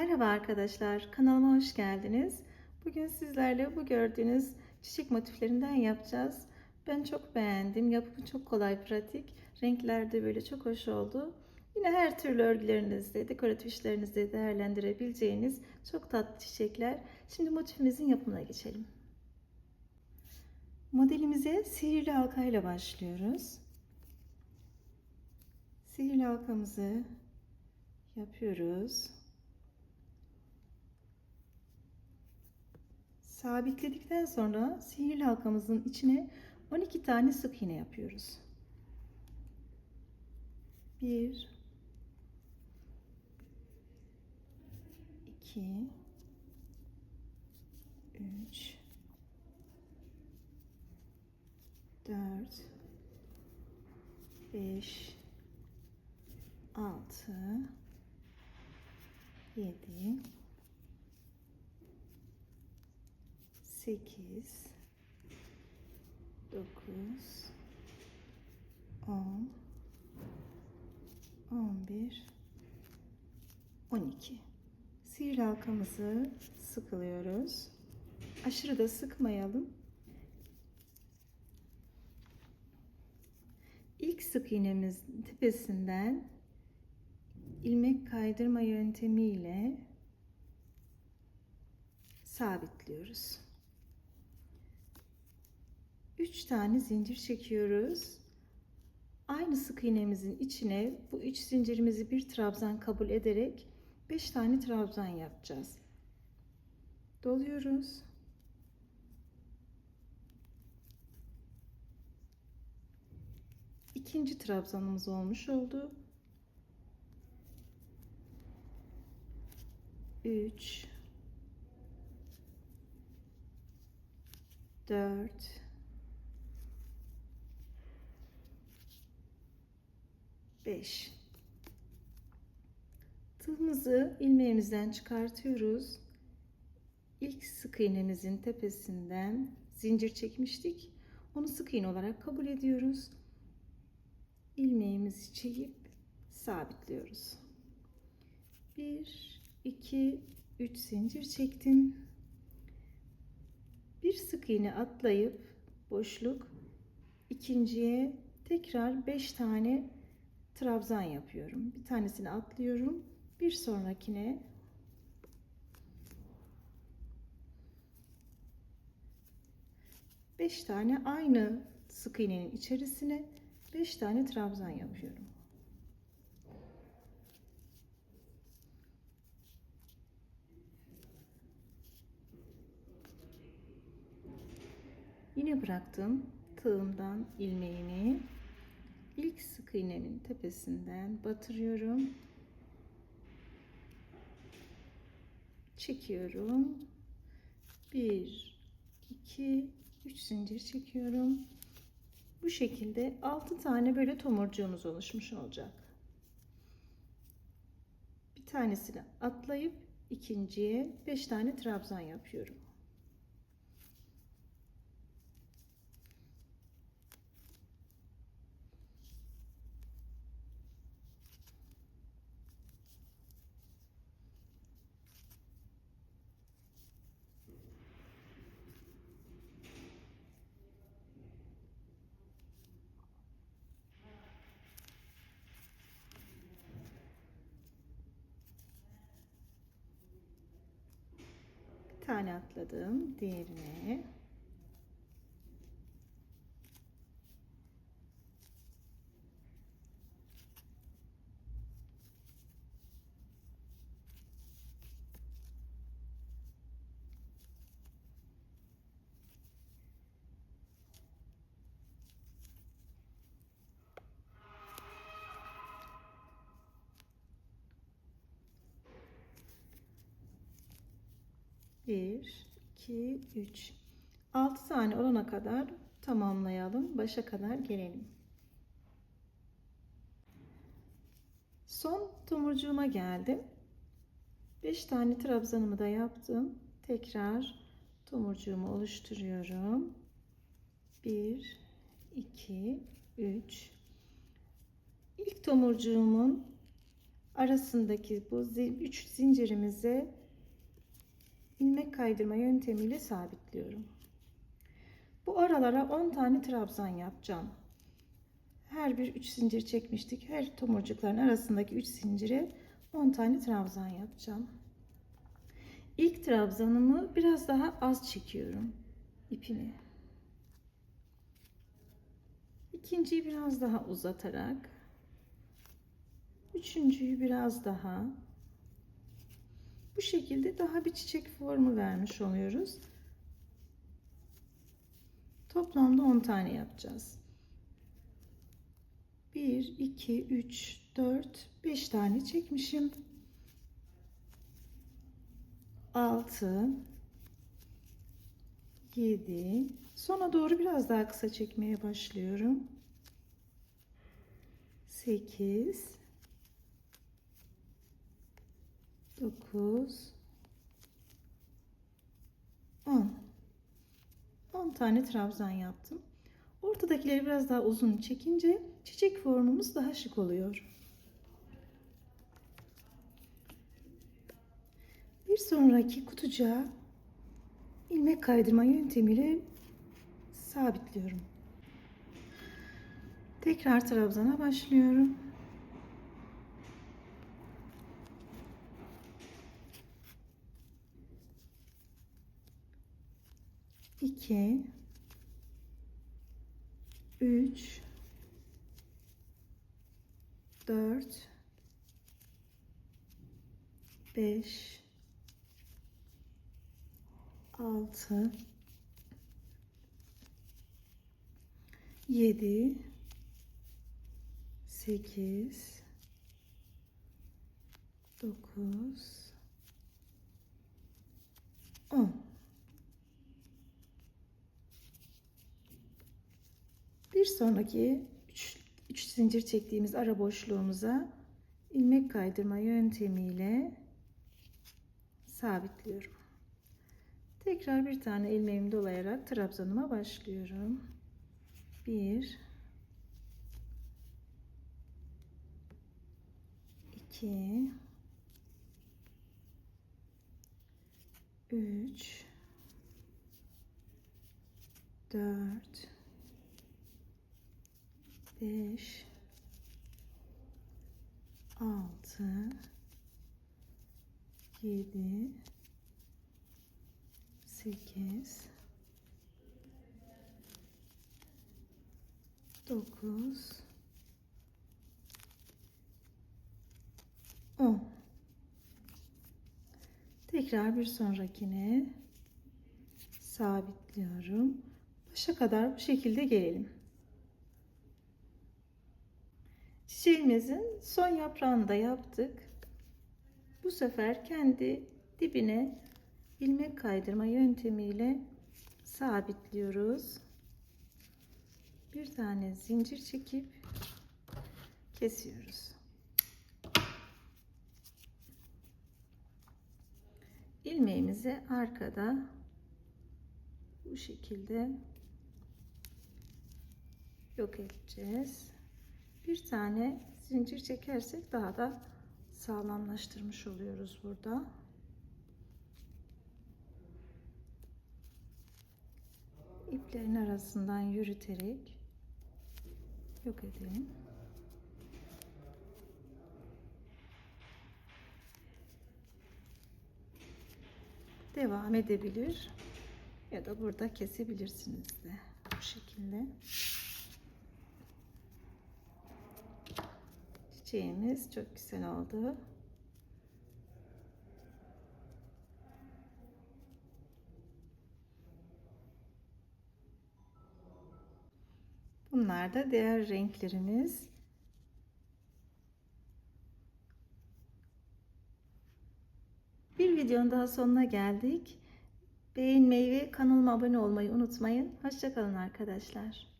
Merhaba arkadaşlar, kanalıma hoş geldiniz. Bugün sizlerle bu gördüğünüz çiçek motiflerinden yapacağız. Ben çok beğendim. Yapımı çok kolay, pratik. Renkler de böyle çok hoş oldu. Yine her türlü örgülerinizde, dekoratif işlerinizde değerlendirebileceğiniz çok tatlı çiçekler. Şimdi motifimizin yapımına geçelim. Modelimize sihirli halkayla başlıyoruz. Sihirli halkamızı yapıyoruz. Sabitledikten sonra sihirli halkamızın içine 12 tane sık iğne yapıyoruz. 1 2 3 4 5 6 7 8 9 10 11 12 Sihirli halkamızı sıkılıyoruz. Aşırı da sıkmayalım. İlk sık iğnemizin tepesinden ilmek kaydırma yöntemiyle sabitliyoruz. 3 tane zincir çekiyoruz. Aynı sık iğnemizin içine bu 3 zincirimizi bir trabzan kabul ederek 5 tane trabzan yapacağız. Doluyoruz. İkinci trabzanımız olmuş oldu. 3 4 5 Tığımızı ilmeğimizden çıkartıyoruz. İlk sık iğnemizin tepesinden zincir çekmiştik. Onu sık iğne olarak kabul ediyoruz. İlmeğimizi çekip sabitliyoruz. 1 2 3 zincir çektim. Bir sık iğne atlayıp boşluk ikinciye tekrar 5 tane trabzan yapıyorum. Bir tanesini atlıyorum. Bir sonrakine beş tane aynı sık iğnenin içerisine beş tane trabzan yapıyorum. Yine bıraktım tığımdan ilmeğimi ilk sık iğnenin tepesinden batırıyorum. Çekiyorum. 1 2 3 zincir çekiyorum. Bu şekilde 6 tane böyle tomurcuğumuz oluşmuş olacak. Bir tanesini atlayıp ikinciye 5 tane trabzan yapıyorum. Atladım. Diğerine. Bir, iki, üç. Altı tane olana kadar tamamlayalım. Başa kadar gelelim. Son tomurcuğuma geldim. 5 tane trabzanımı da yaptım. Tekrar tomurcuğumu oluşturuyorum. 1 2 3 İlk tomurcuğumun arasındaki bu 3 zincirimize ilmek kaydırma yöntemiyle sabitliyorum. Bu aralara 10 tane trabzan yapacağım. Her bir 3 zincir çekmiştik. Her tomurcukların arasındaki 3 zincire 10 tane trabzan yapacağım. İlk trabzanımı biraz daha az çekiyorum ipini. İkinciyi biraz daha uzatarak üçüncüyü biraz daha bu şekilde daha bir çiçek formu vermiş oluyoruz. Toplamda 10 tane yapacağız. 1 2 3 4 5 tane çekmişim. 6 7 sona doğru biraz daha kısa çekmeye başlıyorum. 8 9 10 10 tane trabzan yaptım. Ortadakileri biraz daha uzun çekince çiçek formumuz daha şık oluyor. Bir sonraki kutucuğa ilmek kaydırma yöntemiyle sabitliyorum. Tekrar trabzana başlıyorum. İki, üç, dört, beş, altı, yedi, sekiz, dokuz, on. Bir sonraki 3 zincir çektiğimiz ara boşluğumuza ilmek kaydırma yöntemiyle sabitliyorum. Tekrar bir tane ilmeğimi dolayarak trabzanıma başlıyorum. 1 2 3 4 5 6 7 8 9 10 Tekrar bir sonrakine sabitliyorum. Başa kadar bu şekilde gelelim. Çiçeğimizin son yaprağını da yaptık. Bu sefer kendi dibine ilmek kaydırma yöntemiyle sabitliyoruz. Bir tane zincir çekip kesiyoruz. ilmeğimizi arkada bu şekilde yok edeceğiz bir tane zincir çekersek daha da sağlamlaştırmış oluyoruz burada. iplerin arasından yürüterek yok edelim. Devam edebilir ya da burada kesebilirsiniz de bu şekilde. Çiçeğimiz çok güzel oldu. Bunlar da diğer renklerimiz. Bir videonun daha sonuna geldik. Beğenmeyi ve kanalıma abone olmayı unutmayın. Hoşçakalın arkadaşlar.